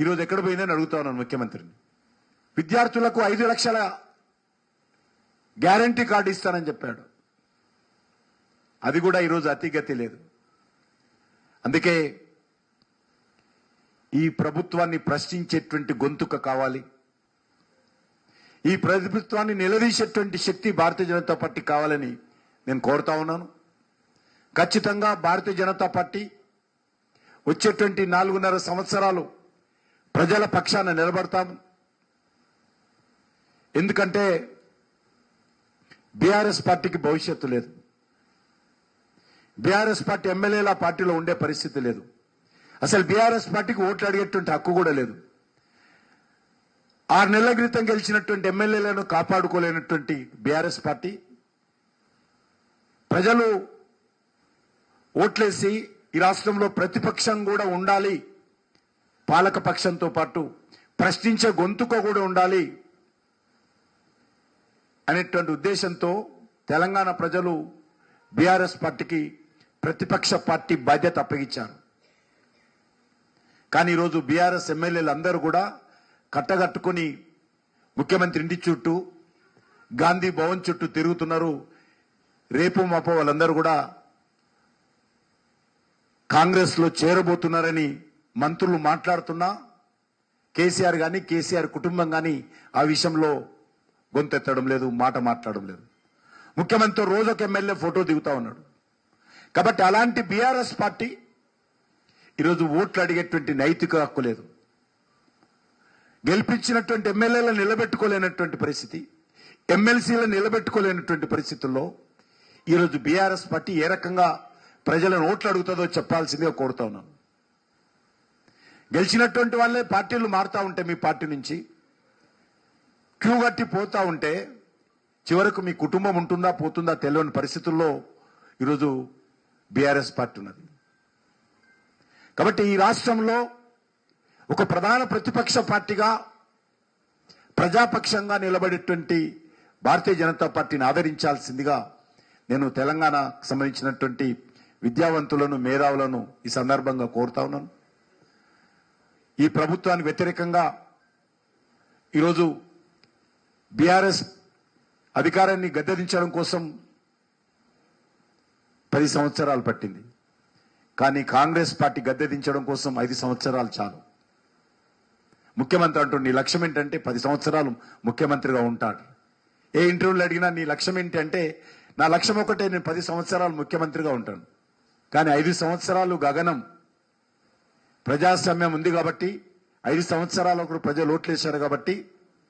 ఈరోజు ఎక్కడ పోయిందని అడుగుతా ఉన్నాను ముఖ్యమంత్రిని. విద్యార్థులకు ఐదు లక్షల గ్యారంటీ కార్డు ఇస్తానని చెప్పాడు. అది కూడా ఈరోజు అతిగతి లేదు. అందుకే ఈ ప్రభుత్వాన్ని ప్రశ్నించేటువంటి గొంతుక కావాలి. ఈ ప్రభుత్వాన్ని నిలదీసేటువంటి శక్తి భారతీయ జనతా పార్టీ కావాలని నేను కోరుతా ఉన్నాను. ఖచ్చితంగా భారతీయ జనతా పార్టీ వచ్చేటువంటి నాలుగున్నర సంవత్సరాలు ప్రజల పక్షాన నిలబడతాం. ఎందుకంటే బీఆర్ఎస్ పార్టీకి భవిష్యత్తు లేదు. బీఆర్ఎస్ పార్టీ ఎమ్మెల్యేల పార్టీలో ఉండే పరిస్థితి లేదు. అసలు బీఆర్ఎస్ పార్టీకి ఓట్లు అడిగేటువంటి హక్కు కూడా లేదు. ఆరు నెలల క్రితం గెలిచినటువంటి ఎమ్మెల్యేలను కాపాడుకోలేనటువంటి బీఆర్ఎస్ పార్టీ ప్రజలు ఓట్లేసి ఈ రాష్ట్రంలో ప్రతిపక్షం కూడా ఉండాలి పాలక పక్షంతో పాటు ప్రశ్నించే గొంతుక కూడా ఉండాలి అనేటువంటి ఉద్దేశంతో తెలంగాణ ప్రజలు బీఆర్ఎస్ పార్టీకి ప్రతిపక్ష పార్టీ బాధ్యత అప్పగించారు. కానీ ఈరోజు బీఆర్ఎస్ ఎమ్మెల్యేలు అందరూ కూడా కట్టగట్టుకుని ముఖ్యమంత్రి ఇంటి చుట్టూ గాంధీ భవన్ చుట్టూ తిరుగుతున్నారు. రేపు మాపో వాళ్ళందరూ కూడా కాంగ్రెస్లో చేరబోతున్నారని మంత్రులు మాట్లాడుతున్నా కేసీఆర్ కానీ కేసీఆర్ కుటుంబం కానీ ఆ విషయంలో గొంతెత్తడం లేదు మాట మాట్లాడడం లేదు. ముఖ్యమంత్రి రోజు ఒక ఎమ్మెల్యే ఫోటో దిగుతా ఉన్నాడు. కాబట్టి అలాంటి బీఆర్ఎస్ పార్టీ ఈరోజు ఓట్లు అడిగేటువంటి నైతిక హక్కు లేదు. గెలిపించినటువంటి ఎమ్మెల్యేలను నిలబెట్టుకోలేనటువంటి పరిస్థితి ఎమ్మెల్సీలను నిలబెట్టుకోలేనటువంటి పరిస్థితుల్లో ఈరోజు బీఆర్ఎస్ పార్టీ ఏ రకంగా ప్రజలను ఓట్లు అడుగుతుందో చెప్పాల్సిందిగా కోరుతా ఉన్నాను. గెలిచినటువంటి వాళ్ళే పార్టీలు మారుతూ ఉంటే మీ పార్టీ నుంచి క్యూ కట్టి పోతూ ఉంటే చివరకు మీ కుటుంబం ఉంటుందా పోతుందా తెలియని పరిస్థితుల్లో ఈరోజు బీఆర్ఎస్ పార్టీ ఉన్నది. కాబట్టి ఈ రాష్ట్రంలో ఒక ప్రధాన ప్రతిపక్ష పార్టీగా ప్రజాపక్షంగా నిలబడేటువంటి భారతీయ జనతా పార్టీని ఆదరించాల్సిందిగా నేను తెలంగాణకు సంబంధించినటువంటి విద్యావంతులను మేధావులను ఈ సందర్భంగా కోరుతా ఉన్నాను. ఈ ప్రభుత్వానికి వ్యతిరేకంగా ఈరోజు బీఆర్ఎస్ అధికారాన్ని గద్దెదించడం కోసం పది సంవత్సరాలు పట్టింది. కానీ కాంగ్రెస్ పార్టీ గద్దెదించడం కోసం ఐదు సంవత్సరాలు చాలు. ముఖ్యమంత్రి అంటూ నీ లక్ష్యం ఏంటంటే పది సంవత్సరాలు ముఖ్యమంత్రిగా ఉంటాడు. ఏ ఇంటర్వ్యూలో అడిగినా నీ లక్ష్యం ఏంటంటే నా లక్ష్యం ఒకటే నేను పది సంవత్సరాలు ముఖ్యమంత్రిగా ఉంటాను. కానీ ఐదు సంవత్సరాలు గగనం ప్రజాస్వామ్యం ఉంది కాబట్టి ఐదు సంవత్సరాలు ఒకరు ప్రజలు ఓట్లేశారు కాబట్టి